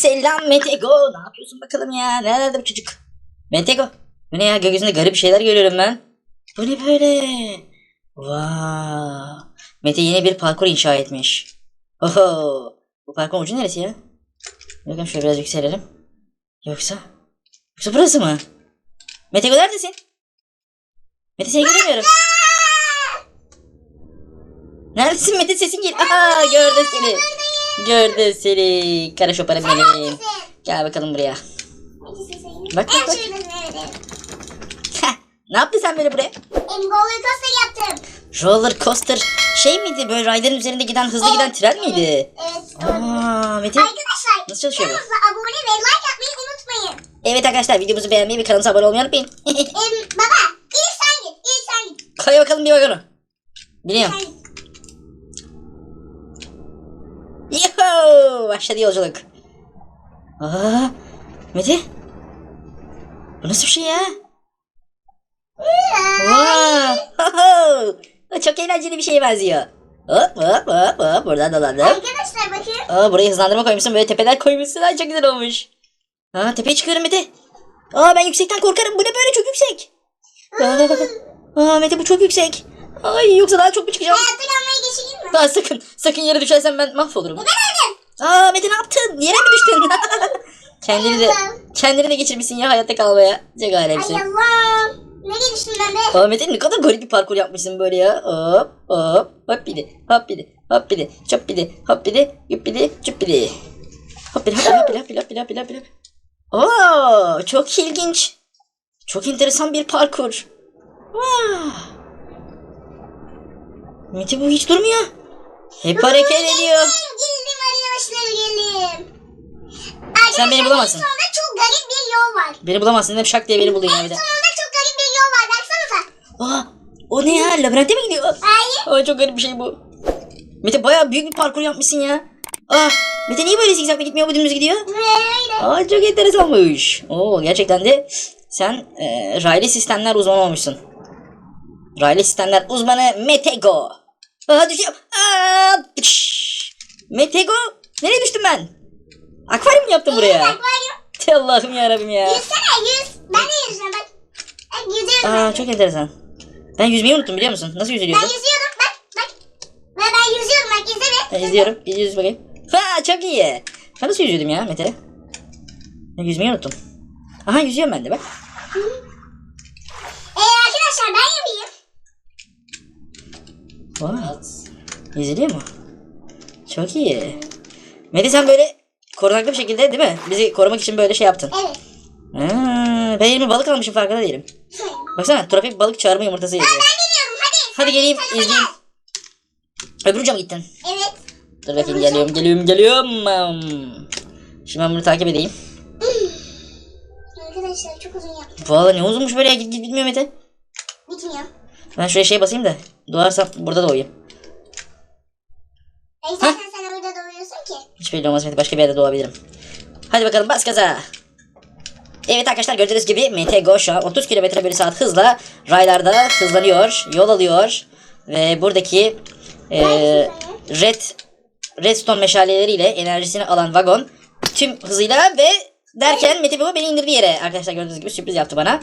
Selam Metego. Ne yapıyorsun bakalım ya? Nerede bu çocuk? Metego. Bu ne ya? Gökyüzünde garip şeyler görüyorum ben. Bu ne böyle? Vaa. Mete yeni bir parkur inşa etmiş. Oho. Bu parkurun ucu neresi ya? Bakın şöyle biraz yükselelim. Yoksa? Yoksa burası mı? Metego neredesin? Mete seni göremiyorum. Neredesin Mete sesin gel. Aha gördüm seni. Gördüm seni. Kara şopara benim. Gel bakalım buraya. Bak bak bak. Ne yaptın sen böyle buraya? roller coaster yaptım. Roller coaster şey miydi böyle rayların üzerinde giden hızlı giden tren miydi? Evet. Aa Mete. Arkadaşlar Nasıl çalışıyor bu? kanalımıza abone ve like atmayı unutmayın. Evet arkadaşlar videomuzu beğenmeyi ve kanalımıza abone olmayı unutmayın. Em, baba ilk sen git. İlk sen git. Koy bakalım bir bakalım. Biliyorum. Başladı yolculuk. Aa, Mete? Bu nasıl bir şey ya? Wow! Çok eğlenceli bir şeye benziyor. Hop hop hop hop buradan dolandım. Arkadaşlar bakın. Aa buraya hızlandırma koymuşsun böyle tepeler koymuşsun. Ay çok güzel olmuş. Aa tepeye çıkıyorum Mete. Aa ben yüksekten korkarım. Bu ne böyle çok yüksek. Aa, aa Mete bu çok yüksek. Ay yoksa daha çok mu çıkacağım? Hayatta kalmayı geçeyim mi? Daha sakın sakın yere düşersen ben mahvolurum. Ben öldüm. Aa Mete ne yaptın? Yere mi düştün? kendini de kendini de geçirmişsin ya hayatta kalmaya. Çok alemsin. Ay Allah'ım. Nereye düştüm ben be? Aa Mete ne kadar garip bir parkur yapmışsın böyle ya. Hop hop hop bir de hop bir de hop bir de çöp bir de hop bir de yup bir de çöp bir de. Hop bir de hop bir de hop bir de hop bir de hop bir de hop bir de. Oo çok ilginç. Çok enteresan bir parkur. Vah. Mete bu hiç durmuyor. Hep hareket ediyor. Geldim arkadaşlar geldim. Sen beni bulamazsın. En sonunda çok garip bir yol var. Beni bulamazsın hep şak diye beni buldun ya bir de. Sonunda çok garip bir yol var. Baksanıza. Aa, o ne ya? Labirente mi gidiyor? Hayır. Ay çok garip bir şey bu. Mete bayağı büyük bir parkur yapmışsın ya. Ah, Mete niye böyle zigzagla gitmiyor bu dümdüz gidiyor? Böyle. Aa çok enteresanmış. Oo gerçekten de sen e, raylı sistemler uzmanı olmuşsun. Raylı sistemler uzmanı Metego. Aa düşüyorum. Aa, pış. Metego. Nereye düştüm ben? Akvaryum mu yaptın buraya? Akvaryum. Allah'ım yarabbim ya. Yüzsene yüz. Ben de yüzeceğim bak. Ben yüzüyorum. Aa ben. çok enteresan. Ben yüzmeyi unuttum biliyor musun? Nasıl Ben yüzülüyordu? yüzüyorum bak bak. Ve ben yüzüyorum bak izle bir. Ben izliyorum. Bir yüz bakayım. Ha çok iyi. Ben nasıl yüzüyordum ya Mete? Ben yüzmeyi unuttum. Aha yüzüyorum ben de bak. Ee, arkadaşlar ben yapayım. Vay. Yüzülüyor mu? Çok iyi. Mete sen böyle korunaklı bir şekilde değil mi? Bizi korumak için böyle şey yaptın. Evet. Ha, ben elime balık almışım farkında değilim. Baksana trafik balık çağırma yumurtası yazıyor. Ben biliyorum hadi. Hadi geleyim izleyeyim. Öbür uca mı gittin? Evet. Dur bakayım geliyorum geliyorum geliyorum. Hmm. Şimdi ben bunu takip edeyim. Arkadaşlar çok uzun yaptım. Valla ne uzunmuş böyle ya git git bitmiyor Mete. Bitmiyor. Ben şuraya şey basayım da doğarsam burada doğayım. E zaten sen orada doğuyorsun ki. Hiç belli olmaz başka bir yerde doğabilirim. Hadi bakalım bas gaza. Evet arkadaşlar gördüğünüz gibi Metego şu an 30 km bölü saat hızla raylarda hızlanıyor, yol alıyor. Ve buradaki e, red redstone meşaleleriyle enerjisini alan vagon tüm hızıyla ve derken Mete bu beni indirdi yere. Arkadaşlar gördüğünüz gibi sürpriz yaptı bana.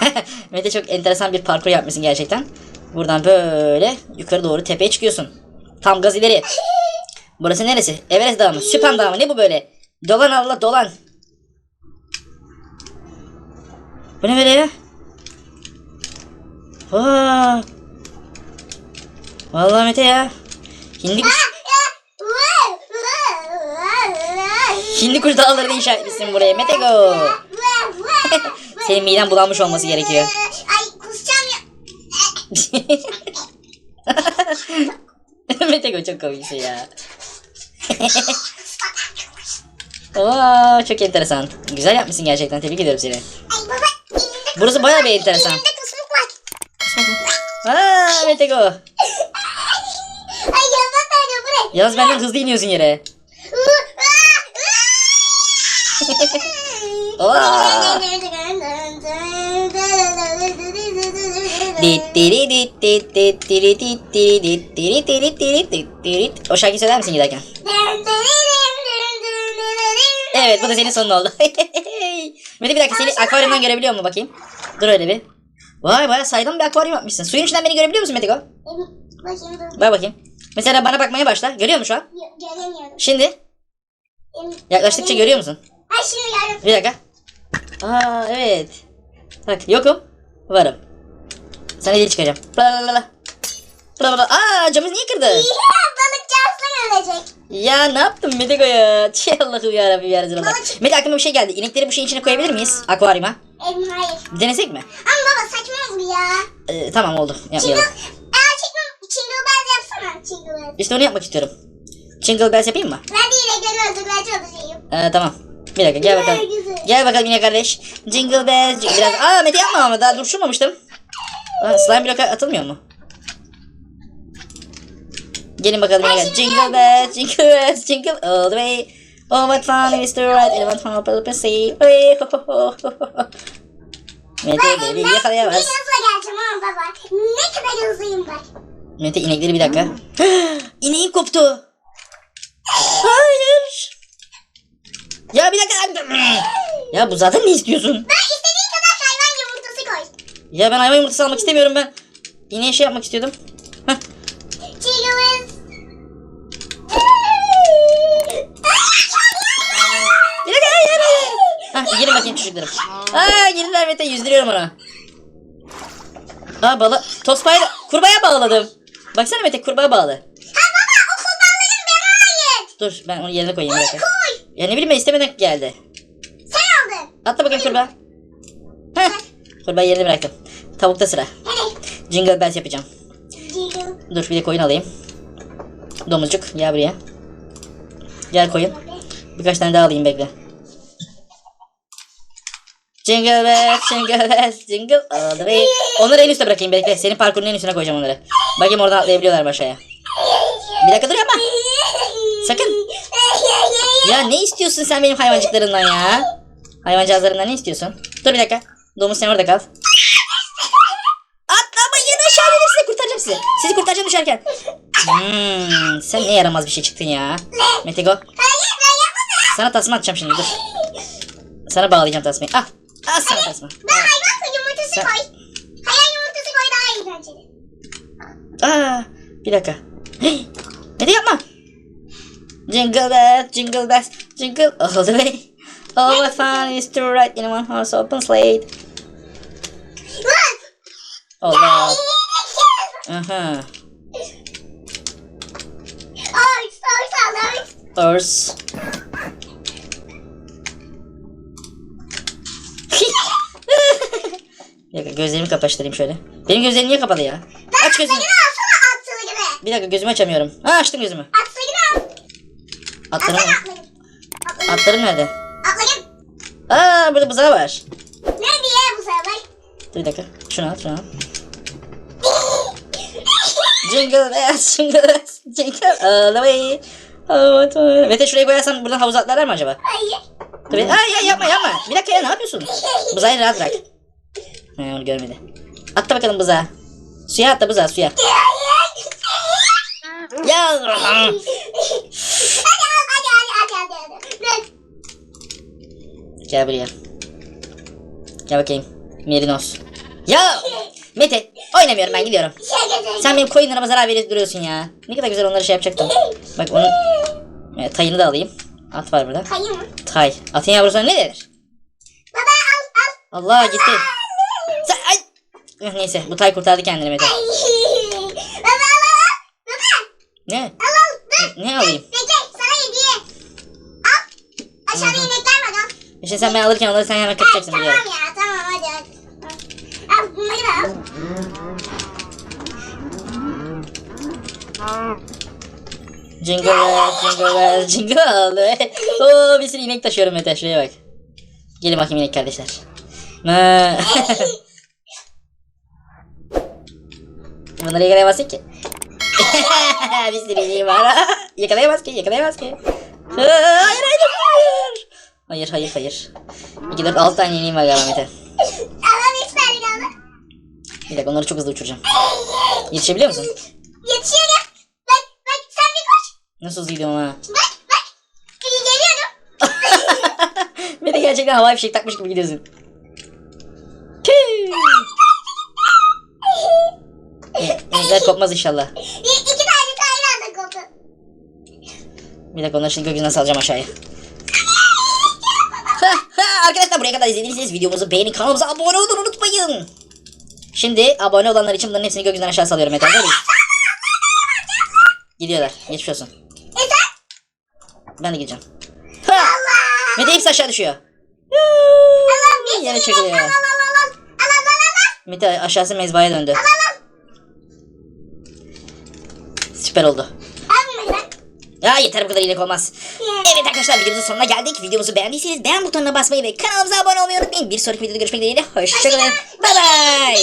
Mete çok enteresan bir parkur yapmışsın gerçekten. Buradan böyle yukarı doğru tepeye çıkıyorsun. Tam gaz ileri. Burası neresi? Everest Dağı mı? Süphan Dağı mı? Ne bu böyle? Dolan Allah dolan. Bu ne böyle ya? Vaa. Vallahi Mete ya. Hindi kuş, hindi kuş dağlarını inşa etmişsin buraya. Mete go. Senin miden bulanmış olması gerekiyor. Ay kusacağım ya. Mete go çok komiksin ya. Oo, çok enteresan. Güzel yapmışsın gerçekten. Tebrik ediyorum seni. Burası bayağı bir enteresan. elimde kusmuk var. Aa, Mete go. Ay yalan nerede buraya? Yalnız benden hızlı iniyorsun yere. Aa. O şarkıyı söyler misin giderken? Evet bu da senin sonun oldu. Mete bir dakika seni akvaryumdan görebiliyor mu bakayım? Dur öyle bir. Vay baya saydam bir akvaryum yapmışsın. Suyun içinden beni görebiliyor musun Metiko? Emin- Bakayım dur. Bak bakayım. Mesela bana bakmaya başla. Görüyor musun şu an? Yo- Göremiyorum. Şimdi yaklaştıkça görüyor musun? Ay şimdi gördüm. Bir dakika. Aa evet. Bak yokum. Varım. Sana deli çıkacağım. La la la la. La la la. Aa camı niye kırdı? Balıkçı aslan ölecek. Ya ne yaptın Metiko ya? Şey Allah'ım yarabbim ya Resulallah. Balık- Mete aklıma bir şey geldi. İnekleri bu şeyin içine koyabilir miyiz? Akvaryuma. Emin hayır. Denesek mi? Ama baba saçma bu ya. Ee, tamam oldu. Çingle, Yapmayalım. eğer çingle, çingle bells yapsana. Çingle bells. İşte onu yapmak istiyorum. Jingle bells yapayım mı? Ben de inekleri öldürmeye çalışayım. Ee, tamam. Bir dakika gel bakalım. Güzel. Gel bakalım yine kardeş. Jingle bells. Biraz... Aa Mete yapma ama daha duruşmamıştım. Aa, slime bloka atılmıyor mu? Gelin bakalım gel. Jingle bells, jingle bells, jingle all the way. Oh what fun it is to ride in one horse open sea. Hey, ho, ho, ho, ho, ho. Mete Ben, beni ben yakalayamaz. hızla geleceğim ama baba. Ne kadar hızlıyım bak. Mete inekleri bir dakika. İneğim koptu. Hayır. Ya bir dakika. Ya bu zaten ne istiyorsun? Ben istediğin kadar hayvan yumurtası koy. Ya ben hayvan yumurtası almak istemiyorum ben. İneğe şey yapmak istiyordum. Heh. Hah gelin bakayım çocuklarım. Aa gelirler Mete yüzdürüyorum onu. Aa bala tospayla kurbağaya bağladım. Baksana Mete kurbağa bağlı. Ha baba okul bağlayın bana ait. Dur ben onu yerine koyayım dakika. Koy. Ya ne bileyim ben istemeden geldi. Sen aldın. Atla bakayım kurbağa. Heh. Kurbağa yerine bıraktım. Tavukta sıra. Jingle bells yapacağım. Jingle. Dur bir de koyun alayım. Domuzcuk gel buraya. Gel koyun. Birkaç tane daha alayım bekle. Jingle bells, jingle bells, jingle all the way. Onları en üste bırakayım bekle. Senin parkurun en üstüne koyacağım onları. Bakayım oradan atlayabiliyorlar mı aşağıya. Bir dakika dur yapma. Sakın. Ya ne istiyorsun sen benim hayvancıklarından ya? Hayvancağızlarından ne istiyorsun? Dur bir dakika. Domuz sen orada kal. Atlamayın aşağı gelirse kurtaracağım sizi. Sizi kurtaracağım düşerken. Hmm, sen ne yaramaz bir şey çıktın ya. Metego. Sana tasma atacağım şimdi dur. Sana bağlayacağım tasmayı. Al. Al sana tasma. Ben hayvan yumurtası Sen- koy. Hayvan yumurtası koy daha iyi bence de. Aa, bir dakika. Hey, Mete yapma. Jingle bells, jingle bells, jingle all the way. Oh, what fun is to ride in one horse open sleigh. Allah. Aha. Oy, oy, sağlam. Horse. bir dakika gözlerimi kapaştırayım şöyle. Benim gözlerim niye kapalı ya? Aç gözünü. Alsana atlarını. Bir dakika gözümü açamıyorum. Ha açtım gözümü. Atlarını al. Atlarım, Alsana atlarını. Atlarını. atlarım nerede? Atlarını. Aa burada buzağı var. Ne diye bu sefer? Dur bir dakika. Şunu al şunu al. Jingle bells, jingle bells, jingle all the way. Mete şuraya koyarsam buradan havuza atlarlar mı acaba? Hayır. Bir- Ay yapma yapma. Bir dakika ya ne yapıyorsun? Buzağı rahat bırak. He onu görmedi. Atla bakalım buzağa. Suya atla buzağa suya. Ya. Hadi al, hadi, hadi, hadi, hadi, hadi. Lan. Gel buraya. Gel bakayım. Merinos. Ya. Mete oynamıyorum ben gidiyorum. Sen benim koyunlarıma zarar verip duruyorsun ya. Ne kadar güzel onları şey yapacaktım. Bak onun evet, tayını da alayım. At var burada. Kayı mı? Tay. Atın yavrusuna ne denir? Baba al, al. Allah gitti. Sen, ay. Neyse bu tay kurtardı kendini Mete. Baba al, al, al. Baba Ne? al, al. Dur. Ne alayım? Bekle, sana hediye. Al. Aşağıda inekler var al. İşte sen ben alırken onları sen hemen kaçacaksın tamam ya, tamam hadi hadi. Al bunları da al. Jingle bells, jingle bells, jingle way. Oo bir sürü inek taşıyorum Mete şuraya bak. Gelin bakayım inek kardeşler. Bunları yakalayamazsın ki. bir sürü ineği var. yakalayamaz ki, yakalayamaz ki. Hayır, hayır, hayır. Hayır, hayır, hayır. 2, 4, 6 tane ineğim var galiba Mete. Al üç tane. Bir dakika onları çok hızlı uçuracağım. Yetişebiliyor musun? Yetişiyorum. Bak bak sen bir koş. Nasıl hızlı gidiyorum ha? Bak bak. İyi geliyorum. Gerçekten havai fişek takmış gibi gidiyorsun. Tüh. Kopmaz inşallah. İ- İki tane aynı anda koptu. Bir dakika onları şimdi gökyüzünden salacağım aşağıya. Arkadaşlar buraya kadar izlediyseniz videomuzu beğenin kanalımıza abone olun unutmayın. Şimdi abone olanlar için bunların hepsini gökyüzünden aşağı salıyorum? Gidiyorlar. Geçmiş olsun. Ben de gideceğim. Ha! Mete hepsi aşağı düşüyor. Yere çekiliyor. Mete aşağısı mezbahaya döndü. Süper oldu. Ya yeter bu kadar iyilik olmaz. Evet arkadaşlar videomuzun sonuna geldik. Videomuzu beğendiyseniz beğen butonuna basmayı ve kanalımıza abone olmayı unutmayın. Bir sonraki videoda görüşmek dileğiyle. Hoşçakalın. Bye bye.